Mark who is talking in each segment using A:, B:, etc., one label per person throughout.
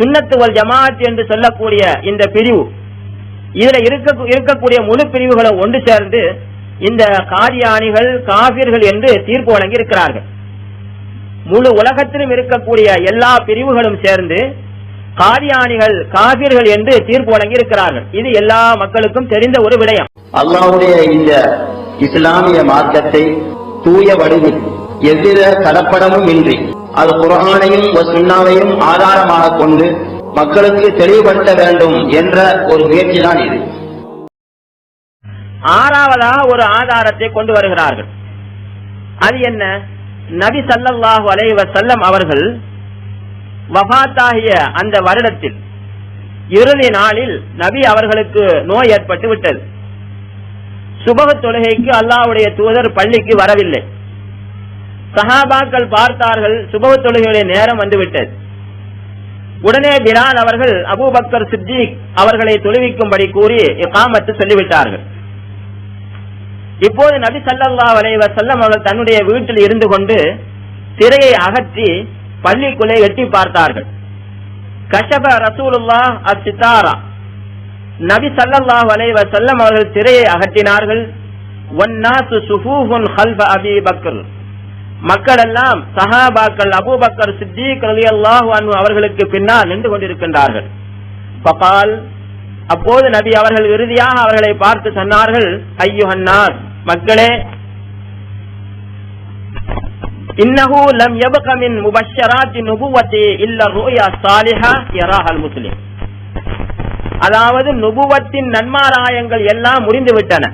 A: சுன்னத்துவல் ஜமாத் என்று சொல்லக்கூடிய இந்த பிரிவு. இதுல இருக்க இருக்கக்கூடிய முழு பிரிவுகளை ஒன்று சேர்ந்து இந்த காரியானிகள் காபிர்கள் என்று தீர்ப்பு வழங்கி இருக்கிறார்கள் முழு உலகத்திலும் இருக்கக்கூடிய எல்லா பிரிவுகளும் சேர்ந்து காரியானிகள் காபிர்கள் என்று தீர்ப்பு வழங்கி இருக்கிறார்கள் இது எல்லா மக்களுக்கும் தெரிந்த ஒரு விடயம்.
B: அல்லாவுடைய இந்த இஸ்லாமிய மார்க்கத்தை தூய வடிவில் எவ்வித கலப்படமும் இன்றி அது குரானையும் சுண்ணாவையும் ஆதாரமாக கொண்டு மக்களுக்கு தெளிவுபடுத்த வேண்டும் என்ற ஒரு முயற்சி தான் இது.
A: ஆறாவதாக ஒரு ஆதாரத்தை கொண்டு வருகிறார்கள். அது என்ன? நபி சல்லாஹு அலைஹி செல்லம் அவர்கள் வபாத்தாகிய அந்த வருடத்தில் இறுதி நாளில் நபி அவர்களுக்கு நோய் ஏற்பட்டு விட்டது. சுபக தொழுகைக்கு அல்லாஹ்வுடைய தூதர் பள்ளிக்கு வரவில்லை. சஹாபாக்கள் பார்த்தார்கள் சுபவ தொழுகையுடைய நேரம் வந்துவிட்டது. உடனே பிலால் அவர்கள் அபூபக்கர் சித்திக் அவர்களை தொழுவிக்கும்படி கூறி இக்காமத்து சொல்லிவிட்டார்கள். இப்போது நபி சல்லா அலைஹி செல்லம் அவர்கள் தன்னுடைய வீட்டில் இருந்து கொண்டு திரையை அகற்றி பள்ளிக்குள்ளே எட்டி பார்த்தார்கள். கஷப ரசூலுல்லாஹ் அசிதாரா நபி சல்லல்லாஹ் வலைவ செல்லம் அவர்கள் திரையை அகற்றினார்கள். ஒன்னாசு சுஃபூஃபுன் ஹல்ஃப அபீ பக்கர் மக்கள் எல்லாம் சஹாபாக்கள் அபூபக்கர் சித்திக் ரலியல்லாஹு அன்ஹு அவர்களுக்கு பின்னால் நின்று கொண்டிருக்கின்றார்கள். பபால் அப்போது நபி அவர்கள் இறுதியாக அவர்களை பார்த்து சொன்னார்கள் ஐயுஹன்னார் மக்களே இன்னஹு லம் யபகமின் முபஷராத்தி நுபுவத்தி இல்ல ரூயா சாலிஹா யராஹல் முஸ்லிம். அதாவது நுபுவத்தின் நன்மாராயங்கள் எல்லாம் முடிந்து விட்டன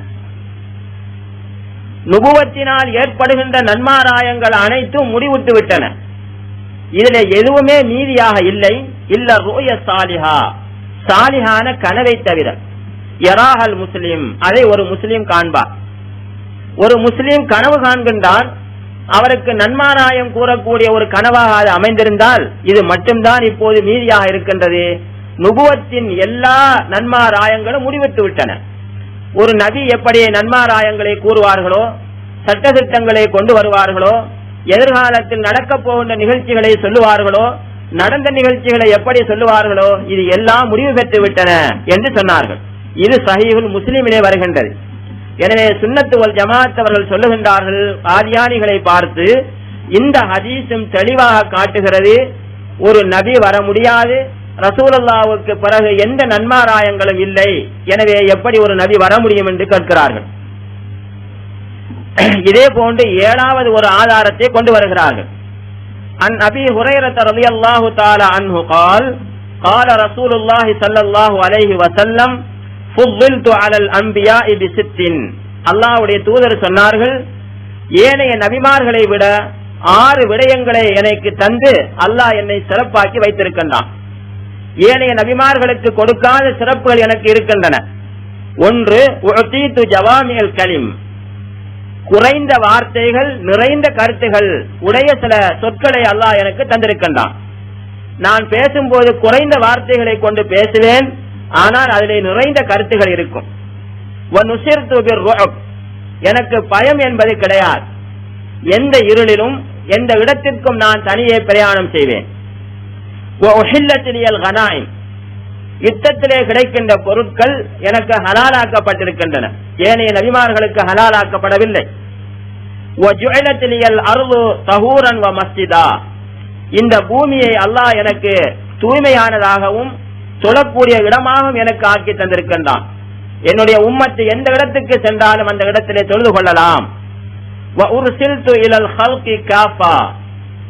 A: நுபுவத்தினால் ஏற்படுகின்ற நன்மாராயங்கள் அனைத்தும் முடிவுட்டு விட்டன. இதுல எதுவுமே மீதியாக இல்லை. இல்ல ரோய சாலிஹா. சாலிஹான கனவை தவிர. யராஹல் முஸ்லிம். அதை ஒரு முஸ்லிம் காண்பார். ஒரு முஸ்லிம் கனவு காண்கின்றார் அவருக்கு நன்மாராயம் கூறக்கூடிய ஒரு கனவாக அது அமைந்திருந்தால் இது மட்டும்தான் இப்போது மீதியாக இருக்கின்றது. நுபுவத்தின் எல்லா நன்மாராயங்களும் முடிவிட்டு விட்டன. ஒரு நபி எப்படி நன்மாராயங்களை கூறுவார்களோ சட்டத்திட்டங்களை கொண்டு வருவார்களோ? எதிர்காலத்தில் நடக்கப் போகின்ற நிகழ்ச்சிகளை சொல்லுவார்களோ? நடந்த நிகழ்ச்சிகளை எப்படி சொல்லுவார்களோ? இது எல்லாம் முடிவு பெற்று விட்டன என்று சொன்னார்கள். இது சஹீஹுல் முஸ்லிமிலே வருகின்றது. எனவே சுண்ணத்துவல் ஜமாத் அவர்கள் சொல்லுகின்றார்கள் ஆதியானிகளை பார்த்து இந்த ஹதீஸும் தெளிவாக காட்டுகிறது ஒரு நபி வர முடியாது ரசூலல்லாவுக்கு பிறகு எந்த நன்மாராயங்களும் இல்லை எனவே எப்படி ஒரு நபி வர முடியும் என்று கேட்கிறார்கள். இதே போன்று ஏழாவது ஒரு ஆதாரத்தை கொண்டு வருகிறார்கள் அன் அபி ஹுரைரத் ரலியல்லாஹு தஆலா அன்ஹு قال قال رسول الله صلى الله عليه وسلم فضلت على الانبياء بست அல்லாஹ்வுடைய தூதர் சொன்னார்கள் ஏனைய நபிமார்களை விட ஆறு விடயங்களை எனக்கு தந்து அல்லாஹ் என்னை சிறப்பாக்கி வைத்திருக்கின்றான் ஏனைய நபிமார்களுக்கு கொடுக்காத சிறப்புகள் எனக்கு இருக்கின்றன ஒன்று உஅதீது ஜவாமியல் கலிம் குறைந்த வார்த்தைகள் நிறைந்த கருத்துகள் உடைய சில சொற்களை அல்லாஹ் எனக்கு தந்திருக்கின்றான். நான் பேசும்போது குறைந்த வார்த்தைகளை கொண்டு பேசுவேன் ஆனால் அதில் நிறைந்த கருத்துகள் இருக்கும். எனக்கு பயம் என்பது கிடையாது. எந்த இருளிலும் எந்த இடத்திற்கும் நான் தனியே பிரயாணம் செய்வேன். யுத்தத்திலே கிடைக்கின்ற பொருட்கள் எனக்கு ஹலாலாக்கப்பட்டிருக்கின்றன. ஏனைய நபிமார்களுக்கு ஹலாலாக்கப்படவில்லை. அருவு தகூரன் மஸ்திதா இந்த பூமியை அல்லாஹ் எனக்கு தூய்மையானதாகவும் தொழக்கூடிய இடமாகவும் எனக்கு ஆக்கி தந்திருக்கின்றான். என்னுடைய உம்மத்து எந்த இடத்துக்கு சென்றாலும் அந்த இடத்திலே தொழுது கொள்ளலாம்.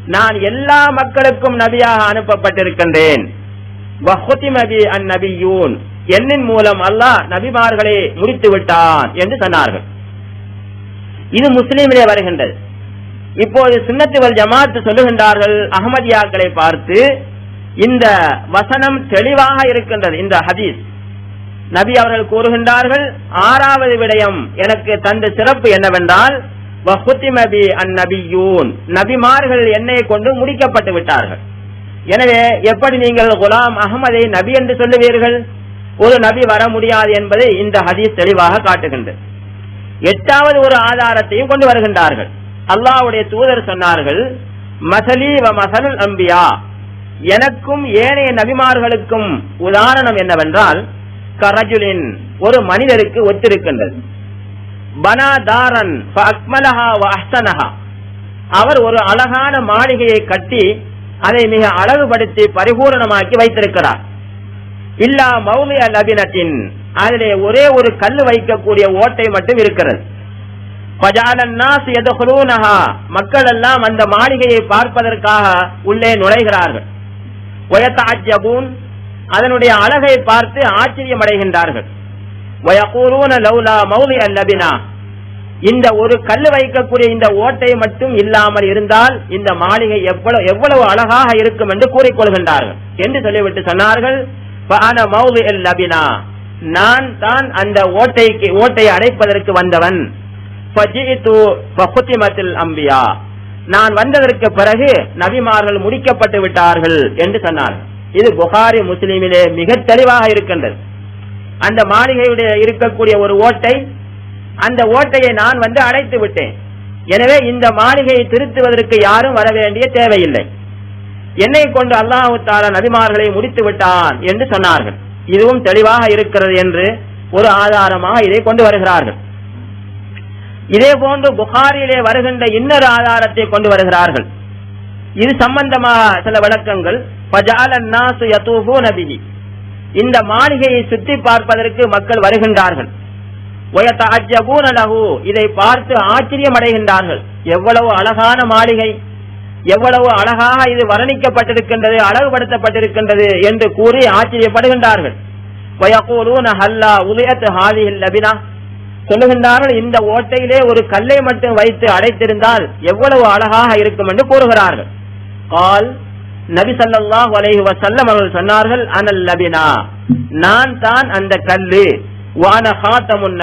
A: நான் எல்லா மக்களுக்கும் நபியாக அனுப்பப்பட்டிருக்கின்றேன். அந்நபியூன். என்னின் மூலம் அல்லாஹ் நபிமார்களை முடித்து விட்டான் என்று சொன்னார்கள். இது முஸ்லீமிலே வருகின்றது. இப்போது சுண்ணத்துவல் ஜமாத்து சொல்லுகின்றார்கள் அகமதியாக்களை பார்த்து இந்த வசனம் தெளிவாக இருக்கின்றது இந்த ஹதீஸ். நபி அவர்கள் கூறுகின்றார்கள் ஆறாவது விடயம் எனக்கு தந்த சிறப்பு என்னவென்றால் நபிமார்கள் என்னை கொண்டு முடிக்கப்பட்டு விட்டார்கள். எனவே எப்படி நீங்கள் குலாம் அகமதை நபி என்று சொல்லுவீர்கள்? ஒரு நபி வர முடியாது என்பதை இந்த ஹதீஸ் தெளிவாக காட்டுகின்றது. எட்டாவது ஒரு ஆதாரத்தையும் கொண்டு வருகின்றார்கள். அல்லாஹ்வுடைய தூதர் சொன்னார்கள் மசலி வ மசல் அம்பியா. எனக்கும் ஏனைய நபிமார்களுக்கும் உதாரணம் என்னவென்றால் கரஜுலின் ஒரு மனிதருக்கு ஒத்திருக்கின்றது. பனா தாரன் அக்மலஹா அவர் ஒரு அழகான மாளிகையை கட்டி அதை மிக அழகுபடுத்தி பரிபூரணமாக்கி வைத்திருக்கிறார். இல்லா மௌலிய லபினத்தின் அதிலே ஒரே ஒரு கல் வைக்கக்கூடிய ஓட்டை மட்டும் இருக்கிறது. மக்கள் எல்லாம் அந்த மாளிகையை பார்ப்பதற்காக உள்ளே நுழைகிறார்கள். வயத்தாஜபூன் அதனுடைய அழகை பார்த்து ஆச்சரியமடைகின்றார்கள். அடைகின்றார்கள் லௌலா இந்த ஒரு கல் வைக்கக்கூடிய இந்த ஓட்டை மட்டும் இல்லாமல் இருந்தால் இந்த மாளிகை எவ்வளவு எவ்வளவு அழகாக இருக்கும் என்று கூறிக்கொள்கின்றார்கள். என்று சொல்லிவிட்டு சொன்னார்கள் நான் தான் அந்த ஓட்டைக்கு ஓட்டை அடைப்பதற்கு வந்தவன். அம்பியா. நான் வந்ததற்கு பிறகு நபிமார்கள் முடிக்கப்பட்டு விட்டார்கள் என்று சொன்னார் இது புகாரி முஸ்லீமிலே மிக தெளிவாக இருக்கின்றது. அந்த மாளிகையுடைய இருக்கக்கூடிய ஒரு ஓட்டை அந்த ஓட்டையை நான் வந்து அடைத்து விட்டேன். எனவே இந்த மாளிகையை திருத்துவதற்கு யாரும் வர வேண்டிய தேவையில்லை. என்னை கொண்டு அல்லாஹு தாலா நபிமார்களை முடித்து விட்டான் என்று சொன்னார்கள். இதுவும் தெளிவாக இருக்கிறது என்று ஒரு ஆதாரமாக இதை கொண்டு வருகிறார்கள். இதே போன்று புகாரிலே வருகின்ற இன்னொரு ஆதாரத்தை கொண்டு வருகிறார்கள். இது சம்பந்தமாக சில விளக்கங்கள். பஜாலன் இந்த மாளிகையை சுற்றி பார்ப்பதற்கு மக்கள் வருகின்றார்கள். இதை பார்த்து ஆச்சரியம் அடைகின்றார்கள் எவ்வளவு அழகான மாளிகை. எவ்வளவு அழகாக இது வர்ணிக்கப்பட்டிருக்கின்றது அழகுபடுத்தப்பட்டிருக்கின்றது என்று கூறி ஆச்சரியப்படுகின்றார்கள். ஹல்லா உதயத்து லபினா. சொல்லுகின்றார்கள் இந்த ஓட்டையிலே ஒரு கல்லை மட்டும் வைத்து அடைத்திருந்தால் எவ்வளவு அழகாக இருக்கும் என்று கூறுகிறார்கள். கால் நபி சல்லாஹ் அலைஹி வஸல்லம் அவர்கள் சொன்னார்கள் அனல் லபினா. நான் தான் அந்த கல்லு. வான ஹாத்தமுன்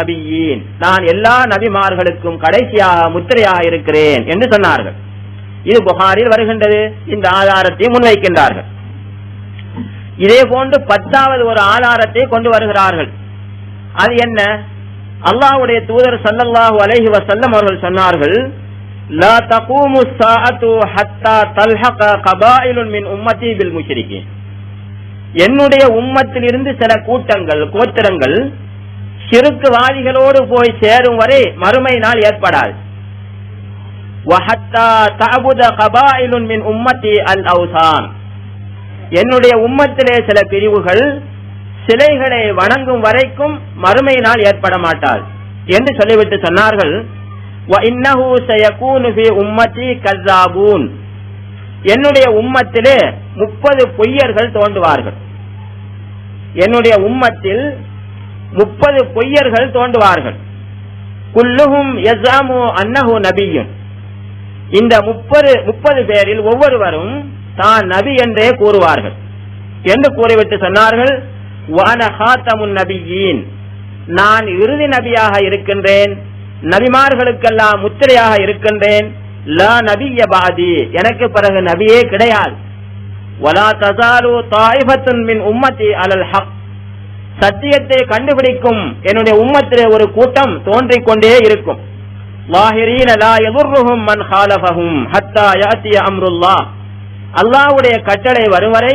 A: நான் எல்லா நபிமார்களுக்கும் கடைசியாக முத்திரையாக இருக்கிறேன் என்று சொன்னார்கள். இது புகாரில் வருகின்றது. இந்த ஆதாரத்தை முன்வைக்கின்றார்கள். இதே போன்று பத்தாவது ஒரு ஆதாரத்தை கொண்டு வருகிறார்கள். அது என்ன? அல்லாஹுடைய தூதர் ஸல்லல்லாஹு அலஹி வசல்லம் அவர்கள் சொன்னார்கள் லா தகூமு ஸாஅத்து ஹத்தா தல்ஹக கபாயிலுன் மின் உம்மதி பில் முஷ்ரிகீன். என்னுடைய உம்மத்திலிருந்து சில கூட்டங்கள் கோத்திரங்கள் சிறுக்குவாதிகளோடு போய் சேரும் வரை மறுமை நாள் ஏற்படாது. என்னுடைய உம்மத்திலே சில பிரிவுகள் சிலைகளை வணங்கும் வரைக்கும் மறுமை நாள் ஏற்பட மாட்டார் என்று சொல்லிவிட்டு சொன்னார்கள் என்னுடைய உம்மத்திலே முப்பது பொய்யர்கள் தோன்றுவார்கள். என்னுடைய உம்மத்தில் முப்பது பொய்யர்கள் தோன்றுவார்கள். குல்லுஹும் எஸ்ஸாமு அன்னஹு நபியும் இந்த முப்பது முப்பது பேரில் ஒவ்வொருவரும் தான் நபி என்றே கூறுவார்கள். என்று கூறிவிட்டு சொன்னார்கள் வான ஹாத்தமுன் நபியின். நான் இறுதி நபியாக இருக்கின்றேன். நபிமார்களுக்கெல்லாம் முத்திரையாக இருக்கின்றேன். லா நபிய பாதி. எனக்கு பிறகு நபியே கிடையாது. வலா தசாலு தாய்பத்துன் மின் உம்மத்தி அலல் ஹக். சத்தியத்தை கண்டுபிடிக்கும் என்னுடைய உம்மத்திலே ஒரு கூட்டம் தோன்றிக் கொண்டே இருக்கும். அல்லாவுடைய மன் ஹத்தா கட்டளை வரும் வரை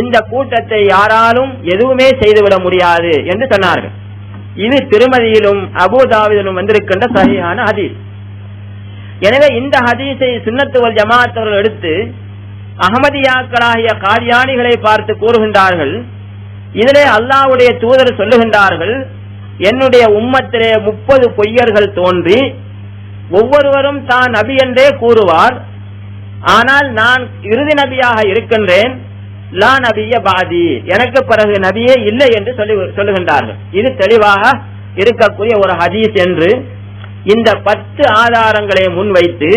A: இந்த கூட்டத்தை யாராலும் எதுவுமே செய்துவிட முடியாது என்று சொன்னார்கள். இது திருமதியிலும் அபுதாவிலும் வந்திருக்கின்ற சரியான ஹதீஸ். எனவே இந்த ஹதீஸை சுண்ணத்துவல் ஜமாத்தவர்கள் எடுத்து அகமதியாக்களாகிய காரியானிகளை பார்த்து கூறுகின்றார்கள். இதிலே அல்லாஹ்வுடைய தூதர் சொல்லுகின்றார்கள் என்னுடைய உம்மத்திலே முப்பது பொய்யர்கள் தோன்றி ஒவ்வொருவரும் தான் நபி என்றே கூறுவார் ஆனால் நான் இறுதி நபியாக இருக்கின்றேன் லா நபிய பாதி. எனக்கு பிறகு நபியே இல்லை என்று சொல்லி சொல்லுகின்றார்கள். இது தெளிவாக இருக்கக்கூடிய ஒரு ஹதீஸ் என்று இந்த பத்து ஆதாரங்களை முன்வைத்து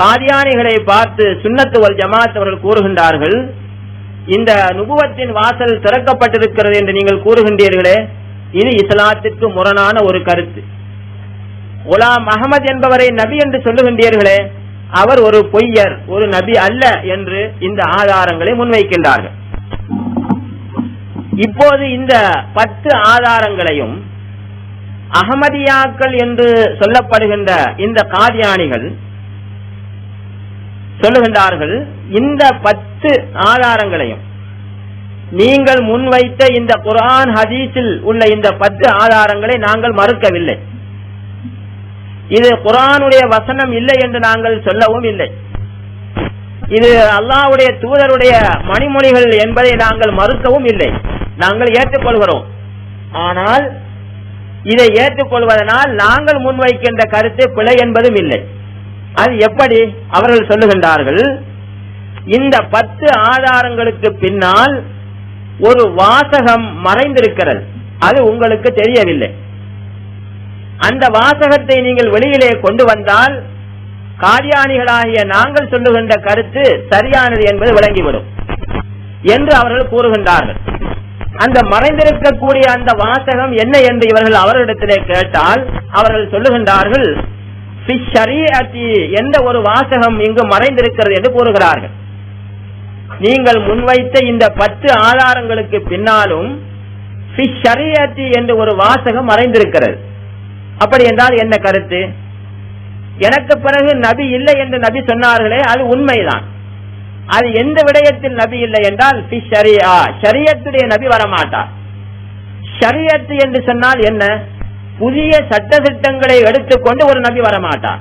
A: காதியானிகளை பார்த்து சுன்னத்துவல் ஜமாத் அவர்கள் கூறுகின்றார்கள் இந்த நுபுவத்தின் வாசல் திறக்கப்பட்டிருக்கிறது என்று நீங்கள் கூறுகின்றீர்களே இது இஸ்லாத்திற்கு முரணான ஒரு கருத்து. உலாம் அகமது என்பவரை நபி என்று சொல்லுகின்றீர்களே அவர் ஒரு பொய்யர் ஒரு நபி அல்ல என்று இந்த ஆதாரங்களை முன்வைக்கின்றார்கள். இப்போது இந்த பத்து ஆதாரங்களையும் அகமதியாக்கள் என்று சொல்லப்படுகின்ற இந்த காதியானிகள் சொல்லுகின்றார்கள் இந்த பத்து ஆதாரங்களையும். நீங்கள் முன்வைத்த இந்த குரான் ஹதீஸில் உள்ள இந்த பத்து ஆதாரங்களை நாங்கள் மறுக்கவில்லை. இது குரானுடைய வசனம் இல்லை என்று நாங்கள் சொல்லவும் இல்லை. இது அல்லாவுடைய தூதருடைய மணிமொழிகள் என்பதை நாங்கள் மறுக்கவும் இல்லை. நாங்கள் ஏற்றுக்கொள்கிறோம். ஆனால் இதை ஏற்றுக்கொள்வதனால் நாங்கள் முன்வைக்கின்ற கருத்து பிழை என்பதும் இல்லை. அது எப்படி? அவர்கள் சொல்லுகின்றார்கள் இந்த பத்து ஆதாரங்களுக்கு பின்னால் ஒரு வாசகம் மறைந்திருக்கிறது. அது உங்களுக்கு தெரியவில்லை. அந்த வாசகத்தை நீங்கள் வெளியிலே கொண்டு வந்தால் காரியானிகளாகிய நாங்கள் சொல்லுகின்ற கருத்து சரியானது என்பது விளங்கிவிடும் என்று அவர்கள் கூறுகின்றார்கள். அந்த மறைந்திருக்கக்கூடிய அந்த வாசகம் என்ன என்று இவர்கள் அவர்களிடத்திலே கேட்டால் அவர்கள் சொல்லுகின்றார்கள் எந்த ஒரு வாசகம் இங்கு மறைந்திருக்கிறது என்று கூறுகிறார்கள். நீங்கள் முன்வைத்த இந்த பத்து ஆதாரங்களுக்கு பின்னாலும் என்று ஒரு வாசகம் மறைந்திருக்கிறது. அப்படி என்றால் என்ன கருத்து? எனக்கு பிறகு நபி இல்லை என்று நபி சொன்னார்களே அது உண்மைதான். அது எந்த விடயத்தில் நபி இல்லை என்றால் ஷரியத்துடைய நபி வரமாட்டார். ஷரியத்து என்று சொன்னால் என்ன? புதிய சட்ட திட்டங்களை எடுத்துக்கொண்டு ஒரு நபி வரமாட்டார்.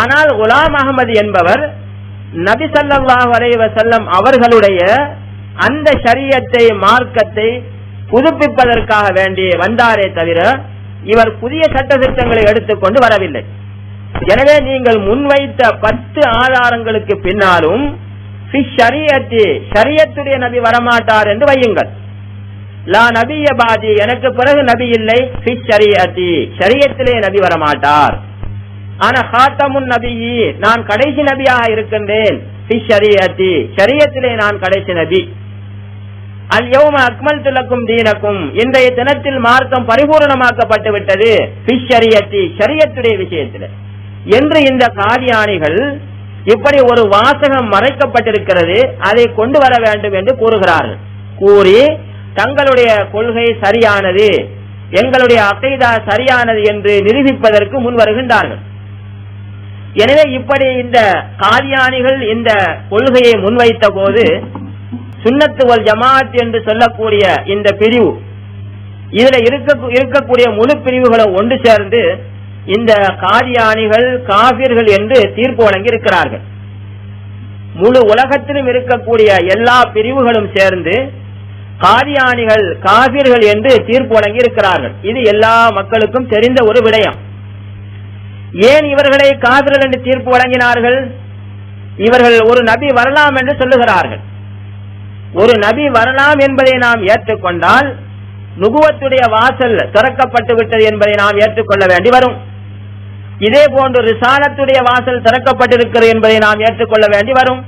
A: ஆனால் குலாம் அகமது என்பவர் நபி சல்லாஹ் அலைஹி செல்லம் அவர்களுடைய அந்த சரியத்தை மார்க்கத்தை புதுப்பிப்பதற்காக வேண்டி வந்தாரே தவிர இவர் புதிய சட்ட திட்டங்களை எடுத்துக்கொண்டு வரவில்லை. எனவே நீங்கள் முன்வைத்த பத்து ஆதாரங்களுக்கு பின்னாலும் "ஃபி நபி வரமாட்டார் என்று வையுங்கள். லா நபிய பாதி எனக்கு பிறகு நபி இல்லை. "ஃபி ஷரியத்தி" ஷரியத்திலே நபி வரமாட்டார். ஆனா ஹாத்தமுன் நபியி நான் கடைசி நபியாக இருக்கின்றேன். "ஃபி ஷரியத்தி" ஷரியத்திலே நான் கடைசி நபி. அல்யோம அக்மல் துலக்கும் தீனக்கும். இன்றைய தினத்தில் மார்க்கம் பரிபூரணமாக்கப்பட்டு விட்டது. பிஷரியத்தி ஷரியத்துடைய விஷயத்தில். என்று இந்த காரியானிகள் இப்படி ஒரு வாசகம் மறைக்கப்பட்டிருக்கிறது. அதை கொண்டு வர வேண்டும் என்று கூறுகிறார்கள். கூறி தங்களுடைய கொள்கை சரியானது எங்களுடைய அகைதா சரியானது என்று நிரூபிப்பதற்கு முன் வருகின்றார்கள். எனவே இப்படி இந்த காதியானிகள் இந்த கொள்கையை முன்வைத்த போது சுன்னத்துவல் ஜமாத் என்று சொல்லக்கூடிய இந்த பிரிவு இதுல இருக்க இருக்கக்கூடிய முழு பிரிவுகளும் ஒன்று சேர்ந்து இந்த காதியானிகள் காவிர்கள் என்று தீர்ப்பு வழங்கி இருக்கிறார்கள் முழு உலகத்திலும் இருக்கக்கூடிய எல்லா பிரிவுகளும் சேர்ந்து காதியானிகள் காபிர்கள் என்று தீர்ப்பு வழங்கி இருக்கிறார்கள் இது எல்லா மக்களுக்கும் தெரிந்த ஒரு விடயம். ஏன் இவர்களை காபிர்கள் என்று தீர்ப்பு வழங்கினார்கள்? இவர்கள் ஒரு நபி வரலாம் என்று சொல்லுகிறார்கள். ஒரு நபி வரலாம் என்பதை நாம் ஏற்றுக்கொண்டால் நுகுவத்துடைய வாசல் திறக்கப்பட்டு விட்டது என்பதை நாம் ஏற்றுக்கொள்ள வேண்டி வரும். இதே போன்று ரிசாலத்துடைய வாசல் திறக்கப்பட்டிருக்கிறது என்பதை நாம் ஏற்றுக்கொள்ள வேண்டி வரும்.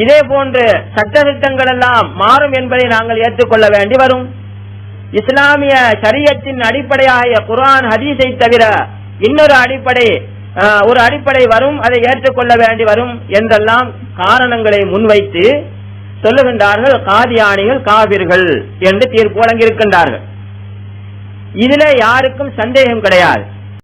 A: இதே போன்று சட்டத்திட்டங்கள் எல்லாம் மாறும் என்பதை நாங்கள் ஏற்றுக்கொள்ள வேண்டி வரும். இஸ்லாமிய சரியத்தின் அடிப்படையாகிய குரான் ஹதீஸை தவிர இன்னொரு அடிப்படை ஒரு அடிப்படை வரும். அதை ஏற்றுக்கொள்ள வேண்டி வரும் என்றெல்லாம் காரணங்களை முன்வைத்து சொல்லுகின்றார்கள் காதியானிகள் காவிர்கள் என்று தீர்ப்பு வழங்கியிருக்கின்றார்கள். இதுல யாருக்கும் சந்தேகம் கிடையாது.